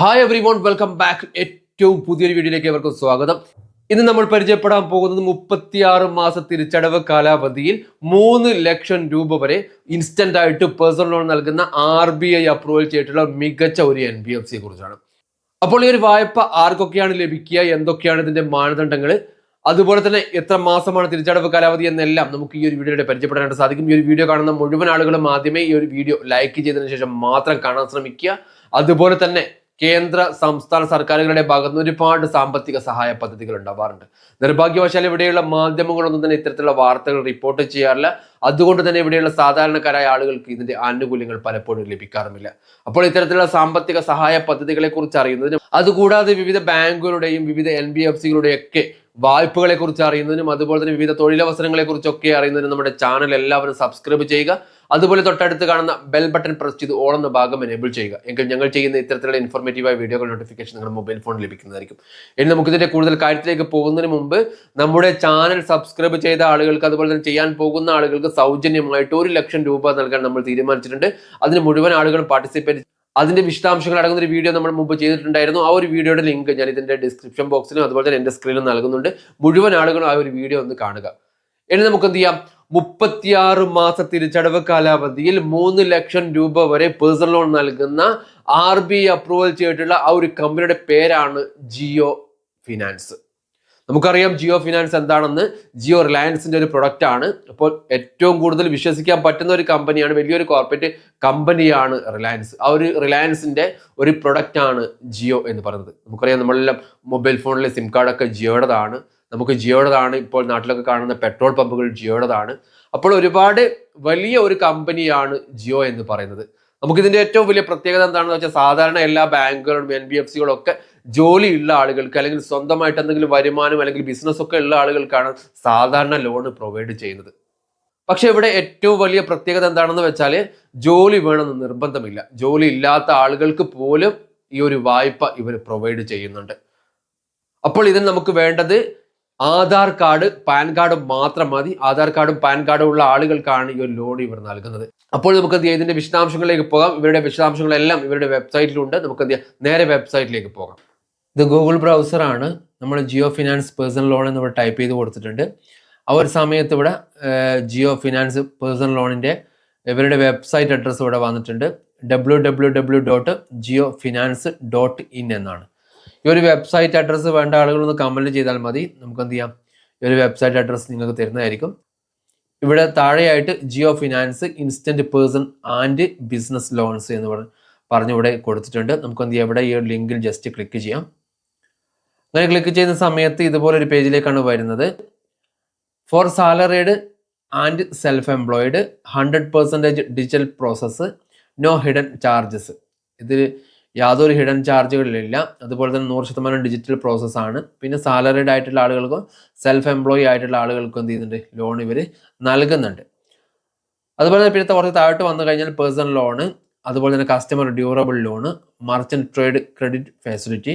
Hi everyone welcome back ഏറ്റവും പുതിയൊരു വീഡിയോയിലേക്ക് അവർക്ക് സ്വാഗതം. ഇന്ന് നമ്മൾ പരിചയപ്പെടാൻ പോകുന്നത് മുപ്പത്തിയാറ് മാസ തിരിച്ചടവ് കാലാവധിയിൽ മൂന്ന് ലക്ഷം രൂപ വരെ ഇൻസ്റ്റന്റ് ആയിട്ട് പേഴ്സണൽ ലോൺ നൽകുന്ന ആർ ബി ഐ അപ്രൂവൽ ചെയ്തിട്ടുള്ള മികച്ച ഒരു എൻ ബി എഫ് സിയെ കുറിച്ചാണ്. അപ്പോൾ ഈ ഒരു വായ്പ ആർക്കൊക്കെയാണ് ലഭിക്കുക? എന്തൊക്കെയാണ് ഇതിന്റെ മാനദണ്ഡങ്ങൾ അതുപോലെ തന്നെ എത്ര മാസമാണ് തിരിച്ചടവ് കാലാവധി എന്നെല്ലാം നമുക്ക് ഈ ഒരു വീഡിയോയുടെ പരിചയപ്പെടാനായിട്ട് സാധിക്കും. ഈ ഒരു വീഡിയോ കാണുന്ന മുഴുവൻ ആളുകളും ആദ്യമേ ഈ ഒരു വീഡിയോ ലൈക്ക് ചെയ്തതിനു ശേഷം മാത്രം കാണാൻ ശ്രമിക്കുക. അതുപോലെ തന്നെ കേന്ദ്ര സംസ്ഥാന സർക്കാരുകളുടെ ഭാഗത്ത് ഒരുപാട് സാമ്പത്തിക സഹായ പദ്ധതികൾ ഉണ്ടാവാറുണ്ട്. നിർഭാഗ്യവശാൽ ഇവിടെയുള്ള മാധ്യമങ്ങളൊന്നും തന്നെ ഇത്തരത്തിലുള്ള വാർത്തകൾ റിപ്പോർട്ട് ചെയ്യാറില്ല. അതുകൊണ്ട് തന്നെ ഇവിടെയുള്ള സാധാരണക്കാരായ ആളുകൾക്ക് ഇതിന്റെ ആനുകൂല്യങ്ങൾ പലപ്പോഴും ലഭിക്കാറുമില്ല. അപ്പോൾ ഇത്തരത്തിലുള്ള സാമ്പത്തിക സഹായ പദ്ധതികളെ കുറിച്ച് അറിയുന്നതിനും അതുകൂടാതെ വിവിധ ബാങ്കുകളുടെയും വിവിധ എൻ ബി എഫ് സികളുടെയും ഒക്കെ വായ്പകളെ കുറിച്ച് അറിയുന്നതിനും അതുപോലെ തന്നെ വിവിധ തൊഴിലവസരങ്ങളെ കുറിച്ചൊക്കെ അറിയുന്നതിനും നമ്മുടെ ചാനൽ എല്ലാവരും സബ്സ്ക്രൈബ് ചെയ്യുക. അതുപോലെ തൊട്ടടുത്ത് കാണുന്ന ബെൽ ബട്ടൺ പ്രസ് ചെയ്ത് ഓൾ എന്ന ഭാഗം എനേബിൾ ചെയ്യുക. എങ്കിൽ ഞങ്ങൾ ചെയ്യുന്ന ഇത്തരത്തിലുള്ള ഇൻഫോർമേറ്റീവായ വീഡിയോകൾ നോട്ടിഫിക്കേഷൻ നിങ്ങളുടെ മൊബൈൽ ഫോണിൽ ലഭിക്കുന്നതായിരിക്കും. ഇനി നമുക്ക് ഇതിന്റെ കൂടുതൽ കാര്യത്തിലേക്ക് പോകുന്നതിന് മുമ്പ് നമ്മുടെ ചാനൽ സബ്സ്ക്രൈബ് ചെയ്ത ആളുകൾക്ക് അതുപോലെ തന്നെ ചെയ്യാൻ പോകുന്ന ആളുകൾക്ക് സൗജന്യമായിട്ട് ഒരു ലക്ഷം രൂപ നൽകാൻ നമ്മൾ തീരുമാനിച്ചിട്ടുണ്ട്. അതിന് മുഴുവൻ ആളുകളും പാർട്ടിസിപ്പേറ്റ് അതിന്റെ വിശദാംശങ്ങൾ അടങ്ങുന്ന ഒരു വീഡിയോ നമ്മൾ മുമ്പ് ചെയ്തിട്ടുണ്ടായിരുന്നു. ആ ഒരു വീഡിയോയുടെ ലിങ്ക് ഞാൻ ഇതിന്റെ ഡിസ്ക്രിപ്ഷൻ ബോക്സിലും അതുപോലെ തന്നെ എന്റെ സ്ക്രീനിലും നൽകുന്നുണ്ട്. മുഴുവൻ ആളുകളും ആ ഒരു വീഡിയോ ഒന്ന് കാണുക. ഇനി നമുക്ക് എന്ത് ചെയ്യാം? മുപ്പത്തിയാറ് മാസ തിരിച്ചടവ് കാലാവധിയിൽ മൂന്ന് ലക്ഷം രൂപ വരെ പേഴ്സണൽ ലോൺ നൽകുന്ന ആർ ബി അപ്രൂവൽ ചെയ്തിട്ടുള്ള ആ ഒരു കമ്പനിയുടെ പേരാണ് ജിയോ ഫിനാൻസ്. നമുക്കറിയാം ജിയോ ഫിനാൻസ് എന്താണെന്ന്. ജിയോ റിലയൻസിന്റെ ഒരു പ്രൊഡക്റ്റ് ആണ്. അപ്പോൾ ഏറ്റവും കൂടുതൽ വിശ്വസിക്കാൻ പറ്റുന്ന ഒരു കമ്പനിയാണ് വലിയൊരു കോർപ്പറേറ്റ് കമ്പനിയാണ് റിലയൻസ്. ആ ഒരു റിലയൻസിന്റെ ഒരു പ്രൊഡക്റ്റ് ആണ് ജിയോ എന്ന് പറയുന്നത്. നമുക്കറിയാം നമ്മളെല്ലാം മൊബൈൽ ഫോണിലെ സിം കാർഡൊക്കെ ജിയോയുടേതാണ്. നമുക്ക് ജിയോയുടേതാണ് ഇപ്പോൾ നാട്ടിലൊക്കെ കാണുന്ന പെട്രോൾ പമ്പുകൾ ജിയോയുടേതാണ്. അപ്പോൾ ഒരുപാട് വലിയ ഒരു കമ്പനിയാണ് ജിയോ എന്ന് പറയുന്നത്. നമുക്കിതിന്റെ ഏറ്റവും വലിയ പ്രത്യേകത എന്താണെന്ന് വെച്ചാൽ സാധാരണ എല്ലാ ബാങ്കുകളും എൻ ബി എഫ് സികളും ഒക്കെ ജോലിയുള്ള ആളുകൾക്ക് അല്ലെങ്കിൽ സ്വന്തമായിട്ട് എന്തെങ്കിലും വരുമാനം അല്ലെങ്കിൽ ബിസിനസ് ഒക്കെ ഉള്ള ആളുകൾക്കാണ് സാധാരണ ലോൺ പ്രൊവൈഡ് ചെയ്യുന്നത്. പക്ഷെ ഇവിടെ ഏറ്റവും വലിയ പ്രത്യേകത എന്താണെന്ന് വെച്ചാൽ ജോലി വേണമെന്ന് നിർബന്ധമില്ല. ജോലി ഇല്ലാത്ത ആളുകൾക്ക് പോലും ഈ ഒരു വായ്പ ഇവർ പ്രൊവൈഡ് ചെയ്യുന്നുണ്ട്. അപ്പോൾ ഇതിന് നമുക്ക് വേണ്ടത് ആധാർ കാർഡ് പാൻ കാർഡ് മാത്രം മതി. ആധാർ കാർഡും പാൻ കാർഡും ഉള്ള ആളുകൾക്കാണ് ഈ ഒരു ലോൺ ഇവർ നൽകുന്നത്. അപ്പോൾ നമുക്ക് എന്ത് ഇതിന്റെ വിശദാംശങ്ങളിലേക്ക് പോകാം. ഇവരുടെ വിശദാംശങ്ങളെല്ലാം ഇവരുടെ വെബ്സൈറ്റിലുണ്ട്. നമുക്ക് എന്ത് നേരെ വെബ്സൈറ്റിലേക്ക് പോകാം. ഇത് ഗൂഗിൾ ആണ് നമ്മൾ ജിയോ ഫിനാൻസ് പേഴ്സണൽ ലോൺ എന്ന് ഇവിടെ ടൈപ്പ് ചെയ്ത് കൊടുത്തിട്ടുണ്ട്. ആ ഒരു സമയത്ത് ഇവിടെ ജിയോ ഫിനാൻസ് പേഴ്സണൽ ലോണിന്റെ ഇവരുടെ വെബ്സൈറ്റ് അഡ്രസ്സ് ഇവിടെ വന്നിട്ടുണ്ട്. W dot Jio finance dot in എന്നാണ്. ഈ ഒരു വെബ്സൈറ്റ് അഡ്രസ്സ് വേണ്ട ആളുകളൊന്ന് കമന്റ് ചെയ്താൽ മതി. നമുക്ക് എന്ത് ചെയ്യാം? ഈ ഒരു വെബ്സൈറ്റ് അഡ്രസ്സ് നിങ്ങൾക്ക് തരുന്നതായിരിക്കും. ഇവിടെ താഴെയായിട്ട് Jio finance instant person and business loans എന്ന് പറഞ്ഞ് ഇവിടെ കൊടുത്തിട്ടുണ്ട്. നമുക്ക് എന്ത് ചെയ്യാം? ഇവിടെ ഈ ഒരു ലിങ്കിൽ ജസ്റ്റ് ക്ലിക്ക് ചെയ്യാം. അങ്ങനെ ക്ലിക്ക് ചെയ്യുന്ന സമയത്ത് ഇതുപോലെ ഒരു പേജിലേക്കാണ് വരുന്നത്. For salaried and self employed hundred percentage digital process no hidden charges ഇതിൽ യാതൊരു ഹിഡൻ ചാർജുകളിലില്ല അതുപോലെ തന്നെ നൂറ് ശതമാനം ഡിജിറ്റൽ പ്രോസസ്സാണ് പിന്നെ സാലറീഡ് ആയിട്ടുള്ള ആളുകൾക്കും സെൽഫ് എംപ്ലോയി ആയിട്ടുള്ള ആളുകൾക്കും എന്ത് ചെയ്യുന്നുണ്ട്? ലോൺ ഇവർ നൽകുന്നുണ്ട്. അതുപോലെ തന്നെ പിന്നത്തെ കുറച്ച് താഴോട്ട് വന്നു കഴിഞ്ഞാൽ പേഴ്സണൽ ലോണ് അതുപോലെ തന്നെ customer durable loan merchant trade credit facility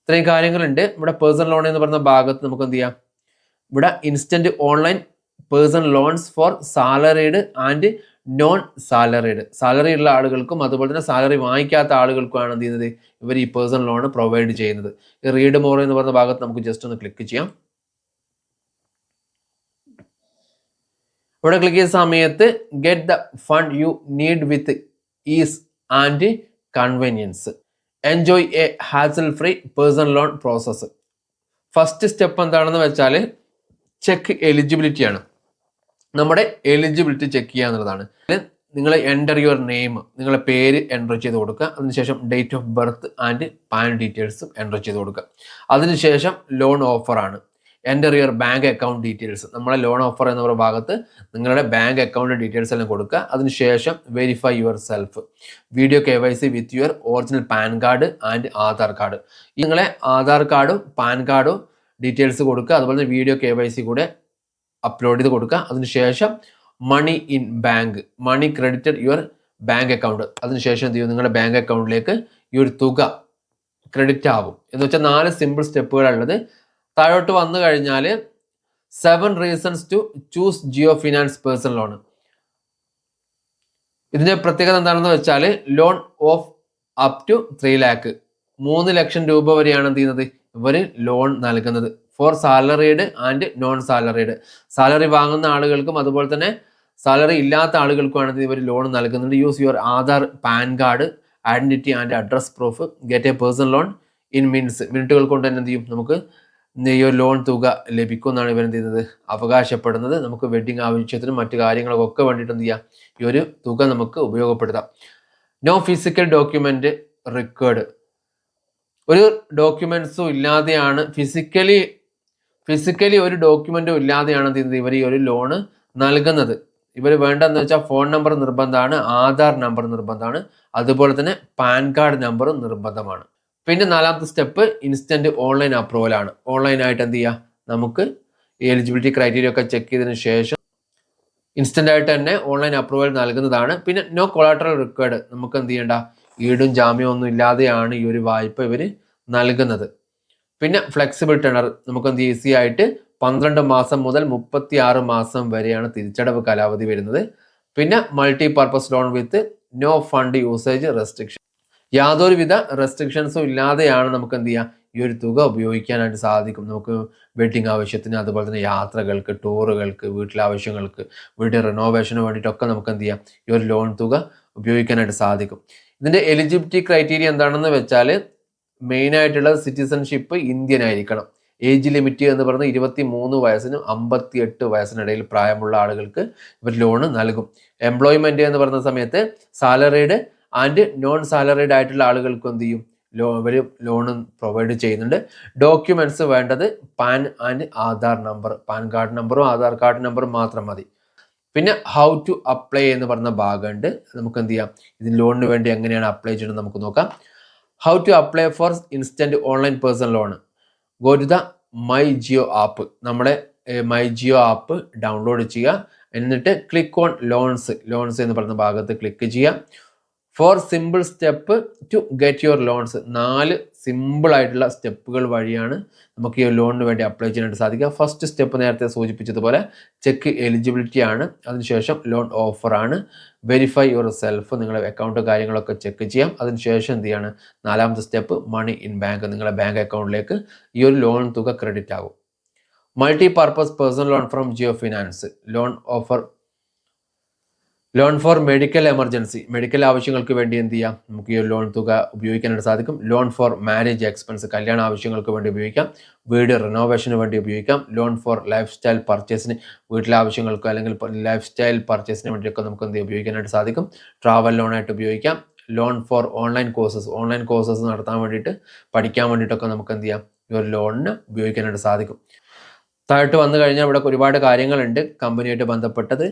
ഇത്രയും കാര്യങ്ങളുണ്ട്. ഇവിടെ പേഴ്സണൽ ലോൺ എന്ന് പറയുന്ന ഭാഗത്ത് നമുക്ക് എന്ത് ചെയ്യാം? ഇവിടെ instant online personal loans for salaried and non salaried salary ഉള്ള ആളുകൾക്കും അതുപോലെ തന്നെ സാലറി വാങ്ങിക്കാത്ത ആളുകൾക്കുമാണ് എന്ത് ചെയ്യുന്നത്? ഇവർ ഈ പേഴ്സണൽ ലോൺ പ്രൊവൈഡ് ചെയ്യുന്നത്. ഈ റീഡ് മോർ എന്ന് പറഞ്ഞ ഭാഗത്ത് നമുക്ക് ജസ്റ്റ് ഒന്ന് ക്ലിക്ക് ചെയ്യാം. ഇവിടെ ക്ലിക്ക് ചെയ്യുന്ന സമയത്ത് get the fund you need with ease and convenience enjoy a hassle free personal loan process first step എന്താണെന്ന് വെച്ചാൽ ചെക്ക് എലിജിബിലിറ്റി ആണ്. നമ്മുടെ എലിജിബിലിറ്റി ചെക്ക് ചെയ്യുക എന്നുള്ളതാണ്. നിങ്ങൾ എന്റർ യുവർ നെയിം നിങ്ങളുടെ പേര് എന്റർ ചെയ്ത് കൊടുക്കുക. അതിനുശേഷം date of birth and PAN ഡീറ്റെയിൽസും എന്റർ ചെയ്ത് കൊടുക്കുക. അതിനുശേഷം ലോൺ ഓഫറാണ് enter your bank account details നമ്മളെ ലോൺ ഓഫർ എന്ന പറയുന്ന ഭാഗത്ത് നിങ്ങളുടെ ബാങ്ക് അക്കൗണ്ട് ഡീറ്റെയിൽസ് എല്ലാം കൊടുക്കുക. അതിനുശേഷം verify yourself video K Y C with your original PAN card and Aadhaar card നിങ്ങളെ ആധാർ കാർഡും പാൻ കാർഡും ഡീറ്റെയിൽസ് കൊടുക്കുക. അതുപോലെ തന്നെ വീഡിയോ കെ വൈ സി കൂടെ അപ്ലോഡ് ചെയ്ത് കൊടുക്കുക. അതിനുശേഷം money in bank money credited your bank account അതിനുശേഷം എന്ത് ചെയ്യും? നിങ്ങളുടെ ബാങ്ക് അക്കൗണ്ടിലേക്ക് ഈ ഒരു തുക ക്രെഡിറ്റ് ആവും. എന്ന് വെച്ചാൽ നാല് സിമ്പിൾ സ്റ്റെപ്പുകളുള്ളത് താഴോട്ട് വന്നു കഴിഞ്ഞാൽ seven reasons to choose Jio finance personal loan ഇതിന്റെ പ്രത്യേകത എന്താണെന്ന് വെച്ചാൽ loan of up to three lakh മൂന്ന് ലക്ഷം രൂപ വരെയാണ് എന്ത് ചെയ്യുന്നത്? ഇവർ ലോൺ നൽകുന്നത്. For salaried and non salaried salary വാങ്ങുന്ന ആളുകൾക്കും അതുപോലെ തന്നെ സാലറി ഇല്ലാത്ത ആളുകൾക്കുമാണ് ഇവർ ലോൺ നൽകുന്നുണ്ട് use your Aadhaar PAN card identity and address proof get a personal loan in minutes മിനിറ്റുകൾ കൊണ്ട് തന്നെ എന്ത് ചെയ്യും? നമുക്ക് ഈ ഒരു ലോൺ തുക ലഭിക്കുമെന്നാണ് ഇവർ എന്ത് ചെയ്യുന്നത്? അവകാശപ്പെടുന്നത്. നമുക്ക് വെഡിങ് ആവശ്യത്തിനും മറ്റു കാര്യങ്ങൾക്കൊക്കെ വേണ്ടിയിട്ട് എന്ത് ചെയ്യാം? ഈ ഒരു തുക നമുക്ക് ഉപയോഗപ്പെടുത്താം. നോ ഫിസിക്കൽ ഡോക്യുമെന്റ് റിക്കേർഡ് ഒരു ഡോക്യുമെന്റ്സും ഇല്ലാതെയാണ് ഫിസിക്കലി ഫിസിക്കലി ഒരു ഡോക്യുമെന്റും ഇല്ലാതെയാണ് എന്ത് ചെയ്യുന്നത്? ഇവർ ഈ ഒരു ലോണ് നൽകുന്നത്. ഇവർ വേണ്ടതെന്ന് വെച്ചാൽ ഫോൺ നമ്പർ നിർബന്ധമാണ് ആധാർ നമ്പർ നിർബന്ധമാണ് അതുപോലെ തന്നെ പാൻ കാർഡ് നമ്പറും നിർബന്ധമാണ്. പിന്നെ നാലാമത്തെ സ്റ്റെപ്പ് ഇൻസ്റ്റന്റ് ഓൺലൈൻ അപ്രൂവലാണ് ഓൺലൈനായിട്ട് എന്ത് ചെയ്യുക നമുക്ക് എലിജിബിലിറ്റി ക്രൈറ്റീരിയ ഒക്കെ ചെക്ക് ചെയ്തതിന് ശേഷം ഇൻസ്റ്റന്റ് ആയിട്ട് തന്നെ ഓൺലൈൻ അപ്രൂവൽ നൽകുന്നതാണ്. പിന്നെ നോ കൊളാട്രൽ റിക്വേർഡ് നമുക്ക് എന്ത് ചെയ്യേണ്ട? ഈടും ജാമ്യം ഒന്നും ഇല്ലാതെയാണ് ഈ ഒരു വായ്പ ഇവർ നൽകുന്നത്. പിന്നെ ഫ്ലെക്സിബിൾ ടെണർ എന്ത് ഈസി ആയിട്ട് പന്ത്രണ്ട് മാസം മുതൽ മുപ്പത്തി ആറ് മാസം വരെയാണ് തിരിച്ചടവ് കാലാവധി വരുന്നത്. പിന്നെ multi purpose loan with no fund usage restriction യാതൊരുവിധ റെസ്ട്രിക്ഷൻസും ഇല്ലാതെയാണ് നമുക്ക് എന്ത് ചെയ്യാം? ഈ ഒരു തുക ഉപയോഗിക്കാനായിട്ട് സാധിക്കും. നമുക്ക് വെഡിങ് ആവശ്യത്തിന് അതുപോലെ തന്നെ യാത്രകൾക്ക് ടൂറുകൾക്ക് വീട്ടിലെ ആവശ്യങ്ങൾക്ക് വീട്ടിൽ റിനോവേഷന് വേണ്ടിയിട്ടൊക്കെ നമുക്ക് എന്ത് ചെയ്യാം? ഈ ഒരു ലോൺ തുക ഉപയോഗിക്കാനായിട്ട് സാധിക്കും. ഇതിന്റെ എലിജിബിലിറ്റി ക്രൈറ്റീരിയ എന്താണെന്ന് വെച്ചാൽ മെയിൻ ആയിട്ടുള്ള സിറ്റിസൺഷിപ്പ് ഇന്ത്യൻ ആയിരിക്കണം ഏജ് ലിമിറ്റ് എന്ന് പറയുന്നത് ഇരുപത്തി മൂന്ന് വയസ്സിനും അമ്പത്തി എട്ട് വയസ്സിനിടയിൽ പ്രായമുള്ള ആളുകൾക്ക് ഇവർ ലോണ് നൽകും. എംപ്ലോയ്മെന്റ് എന്ന് പറഞ്ഞ സമയത്ത് സാലറീഡ് ആൻഡ് നോൺ സാലറീഡ് ആയിട്ടുള്ള ആളുകൾക്ക് എന്ത് ചെയ്യും? ലോ ഇവർ ലോണ് പ്രൊവൈഡ് ചെയ്യുന്നുണ്ട്. ഡോക്യുമെന്റ്സ് വേണ്ടത് PAN and Aadhaar number. PAN card നമ്പറും ആധാർ കാർഡ് നമ്പറും മാത്രം മതി. പിന്നെ ഹൗ ടു അപ്ലൈ എന്ന് പറഞ്ഞ ഭാഗമുണ്ട്. നമുക്ക് എന്ത് ചെയ്യാം? ഇതിന് ലോണിന് വേണ്ടി എങ്ങനെയാണ് അപ്ലൈ ചെയ്യുന്നത് നമുക്ക് നോക്കാം. How to apply for instant online personal loan go to the my Jio app നമ്മുടെ മൈ ജിയോ ആപ്പ് ഡൗൺലോഡ് ചെയ്യുക. എന്നിട്ട് ക്ലിക്ക് ഓൺ ലോൺസ് ലോൺസ് എന്ന് പറയുന്ന ഭാഗത്ത് ക്ലിക്ക് ചെയ്യുക. Four simple step to get your loans നാല് സിമ്പിൾ ആയിട്ടുള്ള സ്റ്റെപ്പുകൾ വഴിയാണ് നമുക്ക് ഈ ലോണിന് വേണ്ടി അപ്ലൈ ചെയ്യാനായിട്ട് സാധിക്കുക. ഫസ്റ്റ് സ്റ്റെപ്പ് നേരത്തെ സൂചിപ്പിച്ചതുപോലെ ചെക്ക് എലിജിബിലിറ്റി ആണ്. അതിനുശേഷം ലോൺ ഓഫറാണ് വെരിഫൈ യുവർ സെൽഫ് നിങ്ങളുടെ അക്കൗണ്ട് കാര്യങ്ങളൊക്കെ ചെക്ക് ചെയ്യാം. അതിനുശേഷം എന്ത് ചെയ്യാണ്? നാലാമത്തെ സ്റ്റെപ്പ് മണി ഇൻ ബാങ്ക് നിങ്ങളുടെ ബാങ്ക് അക്കൗണ്ടിലേക്ക് ഈ ഒരു ലോൺ തുക ക്രെഡിറ്റ് ആകും. Multi purpose personal loan from Jio finance loan offer loan for medical emergency medical ആവശ്യങ്ങൾക്ക് വേണ്ടി എന്ത് ചെയ്യാം? നമുക്ക് ഈ ലോൺ തുക ഉപയോഗിക്കാനായിട്ട് സാധിക്കും. ലോൺ ഫോർ മാരേജ് എക്സ്പെൻസ് കല്യാണ ആവശ്യങ്ങൾക്ക് വേണ്ടി ഉപയോഗിക്കാം. വീട് റിനോവേഷന് വേണ്ടി ഉപയോഗിക്കാം. ലോൺ ഫോർ ലൈഫ് സ്റ്റൈൽ പർച്ചേസിന് വീട്ടിലെ ആവശ്യങ്ങൾക്കോ അല്ലെങ്കിൽ ലൈഫ് സ്റ്റൈൽ പർച്ചേസിന് വേണ്ടിയൊക്കെ നമുക്ക് എന്ത് ഉപയോഗിക്കാനായിട്ട് സാധിക്കും. ട്രാവൽ ലോണായിട്ട് ഉപയോഗിക്കാം. Loan for online courses online courses നടത്താൻ വേണ്ടിയിട്ട് പഠിക്കാൻ വേണ്ടിയിട്ടൊക്കെ നമുക്ക് എന്ത് ചെയ്യാം? ഈ ഒരു ലോണിന് ഉപയോഗിക്കാനായിട്ട് സാധിക്കും. താഴോട്ട് വന്നു കഴിഞ്ഞാൽ ഇവിടെ ഒരുപാട് കാര്യങ്ങളുണ്ട്. കമ്പനിയായിട്ട് ബന്ധപ്പെട്ടത്.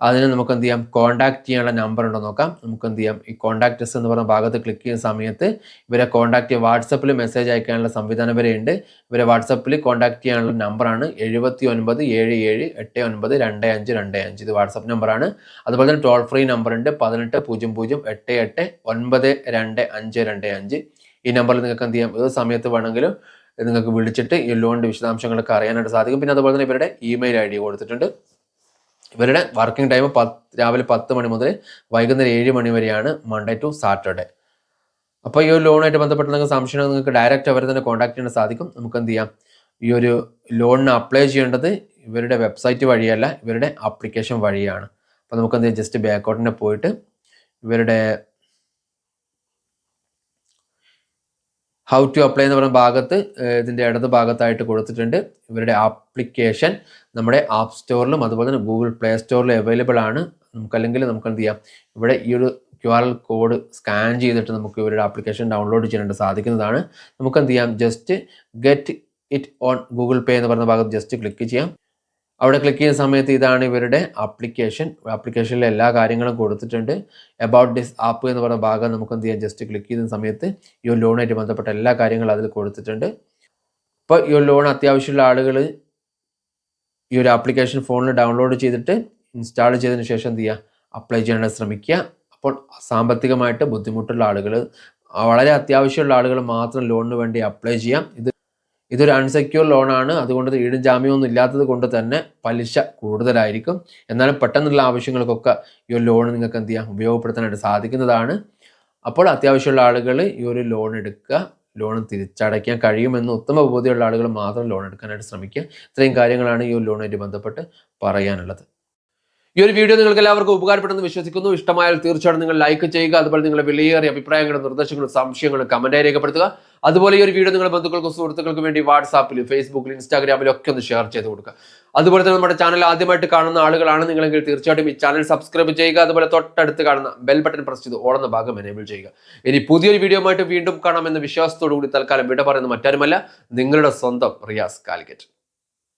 അതിന് നമുക്ക് എന്ത് ചെയ്യാം കോണ്ടാക്ട് ചെയ്യാനുള്ള നമ്പർ ഉണ്ടോ നോക്കാം. നമുക്ക് എന്ത് ചെയ്യാം ഈ കോണ്ടാക്ട്സ് എന്ന് പറഞ്ഞ ഭാഗത്ത് ക്ലിക്ക് ചെയ്യുന്ന സമയത്ത് ഇവരെ കോണ്ടാക്ട് ചെയ്യുക വാട്സപ്പിൽ മെസ്സേജ് അയക്കാനുള്ള സംവിധാനം വരെ ഉണ്ട്. ഇവരെ വാട്സപ്പിൽ കോണ്ടാക്ട് ചെയ്യാനുള്ള നമ്പറാണ് എഴുപത്തി ഒൻപത് ഏഴ് ഏഴ് എട്ട് ഒൻപത് രണ്ട് അഞ്ച് രണ്ട് അഞ്ച്. ഇത് വാട്സപ്പ് നമ്പറാണ് അതുപോലെ തന്നെ ടോൾ ഫ്രീ നമ്പർ ഉണ്ട് പതിനെട്ട് പൂജ്യം പൂജ്യം എട്ട് എട്ട് ഒൻപത് രണ്ട് അഞ്ച് രണ്ട് അഞ്ച്. ഈ നമ്പറിൽ നിങ്ങൾക്ക് എന്ത് ചെയ്യാം ഏത് സമയത്ത് വേണമെങ്കിലും നിങ്ങൾക്ക് വിളിച്ചിട്ട് ഈ ലോണിന്റെ വിശദാംശങ്ങളൊക്കെ അറിയാനായിട്ട് സാധിക്കും. പിന്നെ അതുപോലെ തന്നെ ഇവരുടെ ഇമെയിൽ ഐ ഡി കൊടുത്തിട്ടുണ്ട്. ഇവരുടെ വർക്കിംഗ് ടൈം പത്ത് രാവിലെ പത്ത് മണി മുതൽ വൈകുന്നേരം ഏഴ് മണി വരെയാണ് മൺഡേ ടു സാറ്റർഡേ അപ്പോൾ ഈ ഒരു ലോണായിട്ട് ബന്ധപ്പെട്ട് നിങ്ങൾക്ക് സംശയം നിങ്ങൾക്ക് ഡയറക്റ്റ് അവരെ തന്നെ കോൺടാക്ട് ചെയ്യാൻ സാധിക്കും. നമുക്ക് എന്ത് ചെയ്യാം? ഈ ഒരു ലോണിന് അപ്ലൈ ചെയ്യേണ്ടത് ഇവരുടെ വെബ്സൈറ്റ് വഴിയല്ല ഇവരുടെ ആപ്ലിക്കേഷൻ വഴിയാണ്. അപ്പോൾ നമുക്ക് എന്ത് ചെയ്യാം? ജസ്റ്റ് ബാക്കൗട്ടിനെ പോയിട്ട് ഇവരുടെ ഹൗ ടു അപ്ലൈ എന്ന് പറയുന്ന ഭാഗത്ത് ഇതിന്റെ ഇടത് ഭാഗത്തായിട്ട് കൊടുത്തിട്ടുണ്ട്. ഇവരുടെ ആപ്ലിക്കേഷൻ നമ്മുടെ ആപ്പ് സ്റ്റോറിലും അതുപോലെ തന്നെ ഗൂഗിൾ പ്ലേ സ്റ്റോറിലും അവൈലബിൾ ആണ്. നമുക്ക് അല്ലെങ്കിൽ നമുക്ക് എന്ത് ചെയ്യാം? ഇവിടെ ഈ ഒരു ക്യു ആർ കോഡ് സ്കാൻ ചെയ്തിട്ട് നമുക്ക് ഇവരുടെ ആപ്ലിക്കേഷൻ ഡൗൺലോഡ് ചെയ്യാനായിട്ട് സാധിക്കുന്നതാണ്. നമുക്ക് എന്ത് ചെയ്യാം? Just get it on Google Pay എന്ന് പറയുന്ന ഭാഗത്ത് ജസ്റ്റ് ക്ലിക്ക് ചെയ്യാം. അവിടെ ക്ലിക്ക് ചെയ്യുന്ന സമയത്ത് ഇതാണ് ഇവരുടെ ആപ്ലിക്കേഷൻ ആപ്ലിക്കേഷനിൽ എല്ലാ കാര്യങ്ങളും കൊടുത്തിട്ടുണ്ട്. അബൌട്ട് ദിസ് ആപ്പ് എന്ന് പറയുന്ന ഭാഗം നമുക്ക് എന്ത് ചെയ്യാം? ജസ്റ്റ് ക്ലിക്ക് ചെയ്യുന്ന സമയത്ത് ഈ ഒരു ലോണായിട്ട് ബന്ധപ്പെട്ട എല്ലാ കാര്യങ്ങളും അതിൽ കൊടുത്തിട്ടുണ്ട്. ഇപ്പോൾ ഈ ഒരു ലോൺ അത്യാവശ്യമുള്ള ആളുകൾ ഈ ഒരു ആപ്ലിക്കേഷൻ ഫോണിൽ ഡൗൺലോഡ് ചെയ്തിട്ട് ഇൻസ്റ്റാൾ ചെയ്തതിന് ശേഷം എന്ത് ചെയ്യുക അപ്ലൈ ചെയ്യാനായിട്ട് ശ്രമിക്കുക. അപ്പോൾ സാമ്പത്തികമായിട്ട് ബുദ്ധിമുട്ടുള്ള ആളുകൾ വളരെ അത്യാവശ്യമുള്ള ആളുകൾ മാത്രം ലോണിന് വേണ്ടി അപ്ലൈ ചെയ്യാം. ഇത് ഇതൊരു അൺസെക്യൂർ ലോണാണ് അതുകൊണ്ട് ഈടും ജാമ്യമൊന്നും ഇല്ലാത്തത് കൊണ്ട് തന്നെ പലിശ കൂടുതലായിരിക്കും. എന്നാലും പെട്ടെന്നുള്ള ആവശ്യങ്ങൾക്കൊക്കെ ഈ ഒരു ലോൺ നിങ്ങൾക്ക് എന്ത് ചെയ്യാം? ഉപയോഗപ്പെടുത്താനായിട്ട് സാധിക്കുന്നതാണ്. അപ്പോൾ അത്യാവശ്യമുള്ള ആളുകൾ ഈ ഒരു ലോൺ എടുക്കുക. ലോൺ തിരിച്ചടയ്ക്കാൻ കഴിയുമെന്ന് ഉത്തമ ബോധ്യമുള്ള ആളുകൾ മാത്രം ലോൺ എടുക്കാനായിട്ട് ശ്രമിക്കുക. ഇത്രയും കാര്യങ്ങളാണ് ഈ ഒരു ലോണുമായിട്ട് ബന്ധപ്പെട്ട് പറയാനുള്ളത്. ഈ ഒരു വീഡിയോ നിങ്ങൾക്ക് എല്ലാവർക്കും ഉപകാരപ്പെടുമെന്ന് വിശ്വസിക്കുന്നു. ഇഷ്ടമായാൽ തീർച്ചയായിട്ടും നിങ്ങൾ ലൈക്ക് ചെയ്യുക. അതുപോലെ നിങ്ങളുടെ വിലയേറിയ അഭിപ്രായങ്ങളും നിർദ്ദേശങ്ങളും സംശയങ്ങളും കമന്റായി രേഖപ്പെടുത്തുക. അതുപോലെ ഈ ഒരു വീഡിയോ നിങ്ങളുടെ ബന്ധുക്കൾക്കും സുഹൃത്തുക്കൾക്കും വേണ്ടി വാട്സാപ്പിൽ ഫേസ്ബുക്കിൽ ഇൻസ്റ്റാഗ്രാമിലും ഒക്കെ ഒന്ന് ഷെയർ ചെയ്ത് കൊടുക്കുക. അതുപോലെ തന്നെ നമ്മുടെ ചാനൽ ആദ്യമായിട്ട് കാണുന്ന ആളുകളാണ് നിങ്ങളെങ്കിൽ തീർച്ചയായിട്ടും ഈ ചാനൽ സബ്സ്ക്രൈബ് ചെയ്യുക അതുപോലെ തൊട്ടടുത്ത് കാണുന്ന ബെൽ ബട്ടൺ പ്രസ് ചെയ്ത് ഓടുന്ന ഭാഗം എനേബിൾ ചെയ്യുക. ഇനി പുതിയൊരു വീഡിയോ ആയിട്ട് വീണ്ടും കാണാമെന്ന വിശ്വാസത്തോടു കൂടി തൽക്കാലം വിട പറയുന്ന മറ്റാരുമല്ല നിങ്ങളുടെ സ്വന്തം റിയാസ് കാലിക്കറ്റ്.